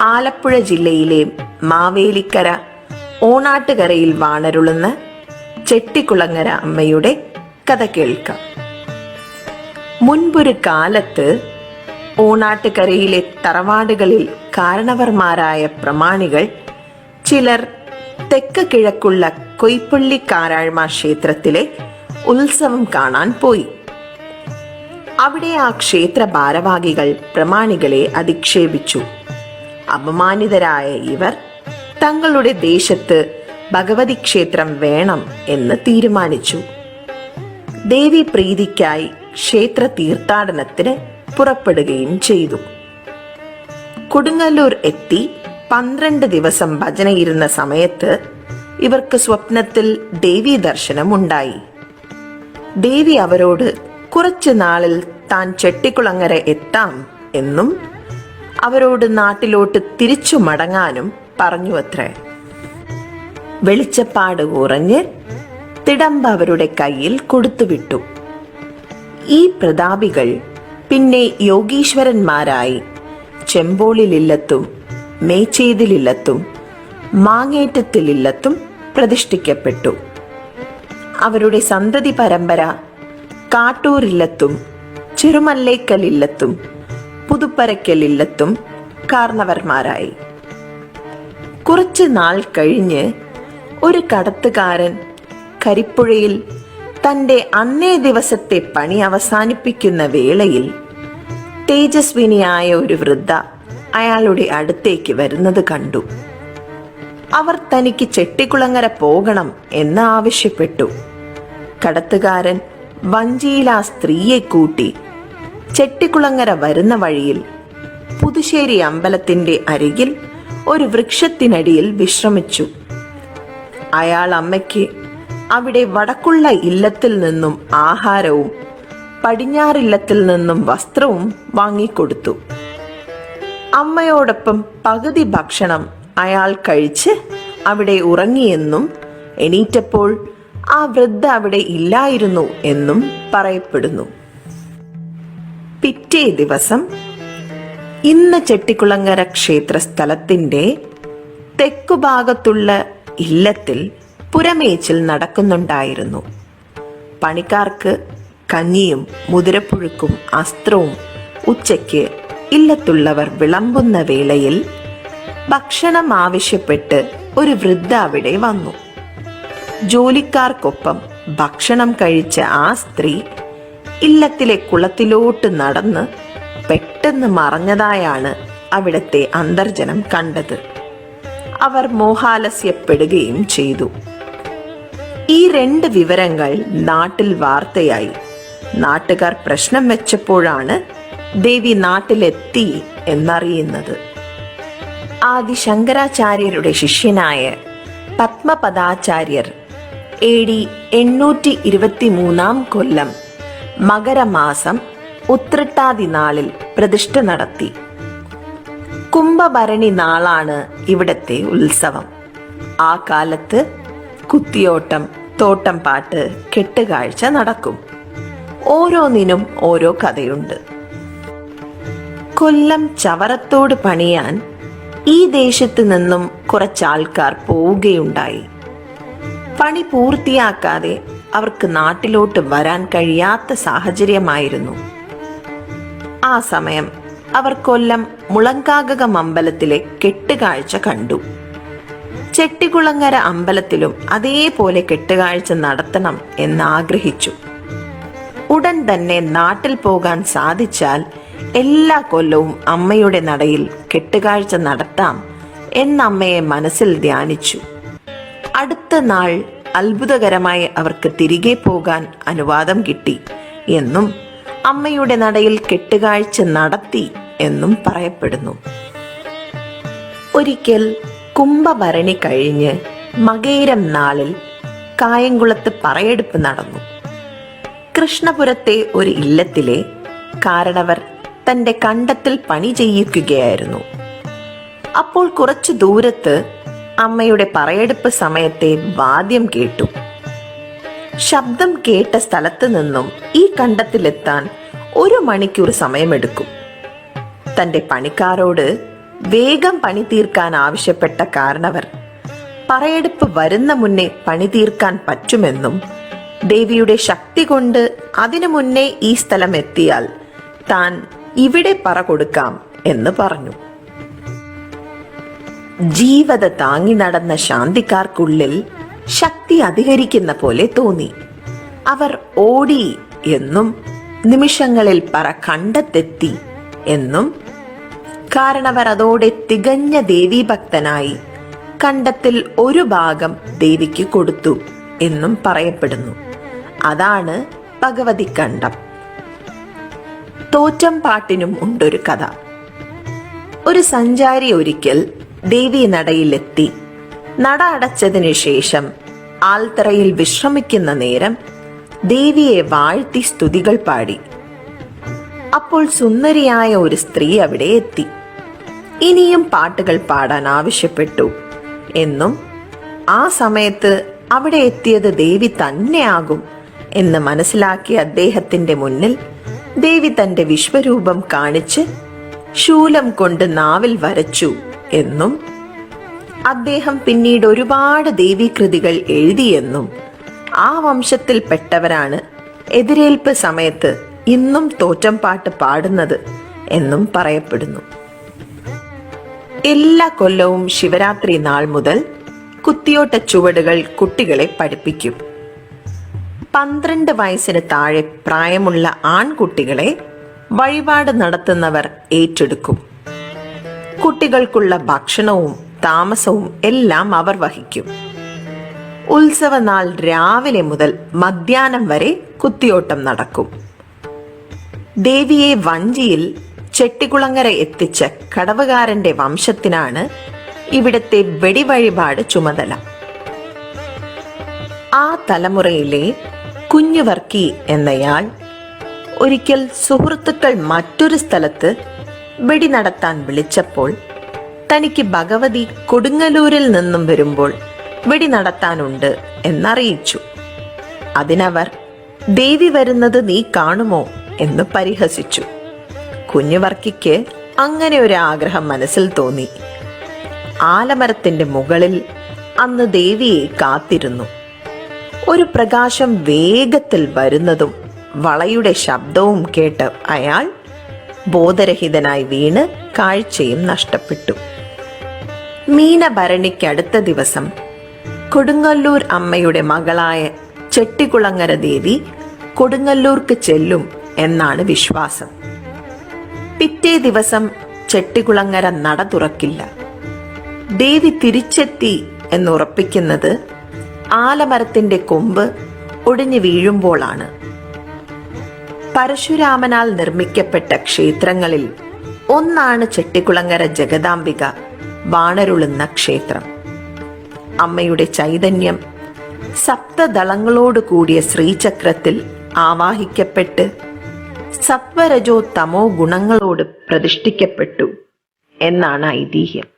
ആലപ്പുഴ ജില്ലയിലെ മാവേലിക്കര ഓണാട്ടുകരയിൽ വാണരുളുന്ന ചെട്ടിക്കുളങ്ങര അമ്മയുടെ കഥ കേൾക്കാം. മുൻപൊരു കാലത്ത് ഓണാട്ടുകരയിലെ തറവാടുകളിൽ കാരണവർമാരായ പ്രമാണികൾ ചിലർ തെക്ക് കിഴക്കുള്ള കൊയ്പ്പള്ളി കാരാഴ്മ ക്ഷേത്രത്തിലെ ഉത്സവം കാണാൻ പോയി. അവിടെ ആ ക്ഷേത്ര ഭാരവാഹികൾ പ്രമാണികളെ അധിക്ഷേപിച്ചു. അപമാനിതരായ ഇവർ തങ്ങളുടെ ദേശത്ത് ഭഗവതി ക്ഷേത്രം വേണം എന്ന് തീരുമാനിച്ചു. ദേവി പ്രീതിക്കായി ക്ഷേത്ര തീർത്ഥാടനത്തിന് പുറപ്പെടുകയും ചെയ്തു. കൊടുങ്ങല്ലൂർ എത്തി പന്ത്രണ്ട് ദിവസം ഭജനയിരുന്ന സമയത്ത് ഇവർക്ക് സ്വപ്നത്തിൽ ദേവി ദർശനം ഉണ്ടായി ദേവി അവരോട് കുറച്ചു നാളിൽ താൻ ചെട്ടിക്കുളങ്ങര എത്താം എന്നും അവരോട് നാട്ടിലോട്ട് തിരിച്ചു മടങ്ങാനും പറഞ്ഞു അത്രേ വെളിച്ചപ്പാട് കുറഞ്ഞ് തിടമ്പ അവരുടെ കയ്യിൽ കൊടുത്തുവിട്ടു. ഈ പ്രതാപികൾ പിന്നെ യോഗീശ്വരന്മാരായി ചെമ്പോളിലില്ലത്തും മേച്ചേതിലില്ലത്തും മാങ്ങേറ്റത്തിലില്ലത്തും പ്രതിഷ്ഠിക്കപ്പെട്ടു. അവരുടെ സന്തതി പരമ്പര കാട്ടൂരില്ലത്തും ചെറുമല്ലേക്കലില്ലത്തും പുതുപ്പരക്കലില്ലത്തും കാർന്നവർമാരായി. കുറച്ച് നാൾ കഴിഞ്ഞ് ഒരു കടത്തുകാരൻ കരിപ്പുഴയിൽ തന്റെ അന്നേ ദിവസത്തെ പണി അവസാനിപ്പിക്കുന്ന വേളയിൽ തേജസ്വിനിയായ ഒരു വൃദ്ധ അയാളുടെ അടുത്തേക്ക് വരുന്നത് കണ്ടു. അവർ തനിക്ക് ചെട്ടിക്കുളങ്ങര പോകണം എന്ന് ആവശ്യപ്പെട്ടു. കടത്തുകാരൻ വഞ്ചിയിൽ ആ സ്ത്രീയെ കൂട്ടി ചെട്ടിക്കുളങ്ങര വരുന്ന വഴിയിൽ പുതുശ്ശേരി അമ്പലത്തിന്റെ അരികിൽ ഒരു വൃക്ഷത്തിനടിയിൽ വിശ്രമിച്ചു. അയാൾ അമ്മയ്ക്ക് അവിടെ വടക്കുള്ള ഇല്ലത്തിൽ നിന്നും ആഹാരവും പടിഞ്ഞാറില്ലത്തിൽ നിന്നും വസ്ത്രവും വാങ്ങിക്കൊടുത്തു. അമ്മയോടൊപ്പം പകുതി ഭക്ഷണം അയാൾ കഴിച്ച് അവിടെ ഉറങ്ങിയെന്നും എണീറ്റപ്പോൾ ആ വൃദ്ധ അവിടെ ഇല്ലായിരുന്നു എന്നും പറയപ്പെടുന്നു. പിറ്റേ ദിവസം ഇന്ന് ചെട്ടിക്കുളങ്ങര ക്ഷേത്ര സ്ഥലത്തിന്റെ തെക്കുഭാഗത്തുള്ള ഇല്ലത്തിൽ പുരമേച്ചിൽ നടക്കുന്നുണ്ടായിരുന്നു. പണിക്കാർക്ക് കഞ്ഞിയും മുതിരപ്പുഴുക്കും അസ്ത്രവും ഉച്ചയ്ക്ക് ഇല്ലത്തുള്ളവർ വിളമ്പുന്ന വേളയിൽ ഭക്ഷണം ആവശ്യപ്പെട്ട് ഒരു വൃദ്ധ അവിടെ വന്നു. ജോലിക്കാർക്കൊപ്പം ഭക്ഷണം കഴിച്ച ആ സ്ത്രീ ഇല്ലത്തിലെ കുളത്തിലോട്ട് നടന്ന് പെട്ടെന്ന് മറഞ്ഞതായാണ് അവിടത്തെ അന്തർജനം കണ്ടത്. അവർ മോഹാലസ്യപ്പെടുകയും ചെയ്തു. ഈ രണ്ട് വിവരങ്ങൾ നാട്ടിൽ വാർത്തയായി. നാട്ടുകാർ പ്രശ്നം വെച്ചപ്പോഴാണ് ദേവി നാട്ടിലെത്തി എന്നറിയുന്നത്. ആദി ശങ്കരാചാര്യരുടെ ശിഷ്യനായ പത്മപദാചാര്യർ എ ഡി എണ്ണൂറ്റി ഇരുപത്തി മൂന്നാം കൊല്ലം മകരമാസം ഉത്രട്ടാതി നാളിൽ പ്രതിഷ്ഠ നടത്തി. കുംഭഭരണി നാളാണ് ഇവിടത്തെ ഉത്സവം. ആ കാലത്ത് കുത്തിയോട്ടം തോട്ടം പാട്ട് കെട്ടുകാഴ്ച നടക്കും. ഓരോന്നിനും ഓരോ കഥയുണ്ട്. കൊല്ലം ചവറത്തോട് പണിയാൻ ഈ ദേശത്ത് നിന്നും കുറച്ചാൾക്കാർ പോവുകയുണ്ടായി. പണി പൂർത്തിയാക്കാതെ അവർക്ക് നാട്ടിലോട്ട് വരാൻ കഴിയാത്ത സാഹചര്യമായിരുന്നു. ആ സമയം അവർ കൊല്ലം മുളങ്കാകകം അമ്പലത്തിലെ കെട്ടുകാഴ്ച കണ്ടു. ചെട്ടികുളങ്ങര അമ്പലത്തിലും അതേപോലെ കെട്ടുകാഴ്ച നടത്തണം എന്നാഗ്രഹിച്ചു. ഉടൻ തന്നെ നാട്ടിൽ പോകാൻ സാധിച്ചാൽ എല്ലാ കൊല്ലവും അമ്മയുടെ നടയിൽ കെട്ടുകാഴ്ച നടത്താം എന്നമ്മയെ മനസ്സിൽ ധ്യാനിച്ചു. അടുത്ത നാൾ അത്ഭുതകരമായി അവർക്ക് തിരികെ പോകാൻ അനുവാദം കിട്ടി എന്നും അമ്മയുടെ നടയിൽ കെട്ടുകാഴ്ച നടത്തി എന്നും പറയപ്പെടുന്നു. ഒരിക്കൽ കുംഭഭരണി കഴിഞ്ഞ് മകേരം നാളിൽ കായംകുളത്ത് പറയെടുപ്പ് നടന്നു. കൃഷ്ണപുരത്തെ ഒരു ഇല്ലത്തിലെ കാരണവർ തന്റെ കണ്ടത്തിൽ പണി ചെയ്യിക്കുകയായിരുന്നു. അപ്പോൾ കുറച്ചു ദൂരത്ത് അമ്മയുടെ പറയെടുപ്പ് സമയത്തെ വാദ്യം കേട്ടു. ശബ്ദം കേട്ട സ്ഥലത്ത് നിന്നും ഈ കണ്ടത്തിലെത്താൻ ഒരു മണിക്കൂർ സമയമെടുക്കും. തന്റെ പണിക്കാരോട് വേഗം പണി തീർക്കാൻ ആവശ്യപ്പെട്ട കാരണവർ പറയെടുപ്പ് വരുന്ന മുന്നേ പണി തീർക്കാൻ പറ്റുമെന്നും ദേവിയുടെ ശക്തി കൊണ്ട് അതിനു മുന്നേ ഈ സ്ഥലം എത്തിയാൽ താൻ ഇവിടെ പറ കൊടുക്കാം എന്ന് പറഞ്ഞു. ജീവത താങ്ങി നടന്ന ശാന്തിക്കാർക്കുള്ളിൽ ശക്തി അധികരിക്കുന്ന പോലെ തോന്നി. അവർ ഓടി എന്നും നിമിഷങ്ങളിൽ പറ കണ്ടെത്തെത്തി എന്നും കാരണവർ അതോടെ തികഞ്ഞ ദേവീഭക്തനായി കണ്ടത്തിൽ ഒരു ഭാഗം ദേവിക്ക് കൊടുത്തു എന്നും പറയപ്പെടുന്നു. അതാണ് ഭഗവതി കണ്ടം തോറ്റം പാട്ടിനും ഉണ്ടൊരു കഥ. ഒരു സഞ്ചാരി ഒരിക്കൽ ദേവി നടയിലെത്തി നട അടച്ചതിനു ശേഷം ആൽത്തറയിൽ വിശ്രമിക്കുന്ന നേരം ദേവിയെ വാഴ്ത്തി സ്തുതികൾ പാടി. അപ്പോൾ സുന്ദരിയായ ഒരു സ്ത്രീ അവിടെ എത്തി. ഇനിയും പാട്ടുകൾ പാടാൻ ആവശ്യപ്പെട്ടു എന്നും ആ സമയത്ത് അവിടെ എത്തിയത് ദേവി തന്നെയാകും എന്ന് മനസ്സിലാക്കിയ അദ്ദേഹത്തിന്റെ മുന്നിൽ ദേവി തന്റെ വിശ്വരൂപം കാണിച്ച് ശൂലം കൊണ്ട് നാവിൽ വരച്ചു. എന്നും അദ്ദേഹം പിന്നീട് ഒരുപാട് ദേവീകൃതികൾ എഴുതിയെന്നും ആ വംശത്തിൽപ്പെട്ടവരാണ് എതിരേൽപ്പ് സമയത്ത് ഇന്നും തോറ്റം പാട്ട് പാടുന്നത് എന്നും പറയപ്പെടുന്നു. എല്ലാ കൊല്ലവും ശിവരാത്രി നാൾ മുതൽ കുത്തിയോട്ട ചുവടുകൾ കുട്ടികളെ പഠിപ്പിക്കും. പന്ത്രണ്ട് വയസ്സിന് താഴെ പ്രായമുള്ള ആൺകുട്ടികളെ വഴിപാട് നടത്തുന്നവർ ഏറ്റെടുക്കും. കുട്ടികൾക്കുള്ള ഭക്ഷണവും താമസവും എല്ലാം അവർ വഹിക്കും. ഉത്സവനാൾ രാവിലെ മുതൽ മധ്യാഹ്നം വരെ കുത്തിയോട്ടം നടക്കും. ദേവിയെ വഞ്ചിയിൽ ചെട്ടികുളങ്ങര എത്തിച്ച കടവുകാരന്റെ വംശത്തിനാണ് ഇവിടത്തെ വെടിവഴിപാട് ചുമതല. ആ തലമുറയിലെ കുഞ്ഞുവർക്കി എന്നയാൾ ഒരിക്കൽ സുഹൃത്തുക്കൾ മറ്റൊരു സ്ഥലത്ത് വെടി നടത്താൻ വിളിച്ചപ്പോൾ തനിക്ക് ഭഗവതി കൊടുങ്ങല്ലൂരിൽ നിന്നും വരുമ്പോൾ വെടി നടത്താനുണ്ട് എന്നറിയിച്ചു. അതിനവർ ദേവി വരുന്നത് നീ കാണുമോ? എന്ന് പരിഹസിച്ചു. കുഞ്ഞുവർക്കിക്ക് അങ്ങനെ ഒരു ആഗ്രഹം മനസ്സിൽ തോന്നി. ആലമരത്തിന്റെ മുകളിൽ അന്ന് ദേവിയെ കാത്തിരുന്നു. ഒരു പ്രകാശം വേഗത്തിൽ വരുന്നതും വളയുടെ ശബ്ദവും കേട്ട് അയാൾ ബോധരഹിതനായി വീണ് കാഴ്ചയും നഷ്ടപ്പെട്ടു. മീനഭരണിക്കടുത്ത ദിവസം കൊടുങ്ങല്ലൂർ അമ്മയുടെ മകളായ ചെട്ടികുളങ്ങര ദേവി കൊടുങ്ങല്ലൂർക്ക് ചെല്ലും എന്നാണ് വിശ്വാസം. പിറ്റേ ദിവസം ചെട്ടികുളങ്ങര നട തുറക്കില്ല. ദേവി തിരിച്ചെത്തി എന്നുറപ്പിക്കുന്നത് ആലമരത്തിന്റെ കൊമ്പ് ഒടിഞ്ഞു വീഴുമ്പോഴാണ് പരശുരാമനാൽ നിർമ്മിക്കപ്പെട്ട ക്ഷേത്രങ്ങളിൽ ഒന്നാണ് ചെട്ടിക്കുളങ്ങര ജഗദാംബിക വാണരുളുന്ന ക്ഷേത്രം. അമ്മയുടെ ചൈതന്യം സപ്തദളങ്ങളോട് കൂടിയ ശ്രീചക്രത്തിൽ ആവാഹിക്കപ്പെട്ട് സത്വരജോ തമോ ഗുണങ്ങളോട് പ്രതിഷ്ഠിക്കപ്പെട്ടു എന്നാണ് ഐതിഹ്യം.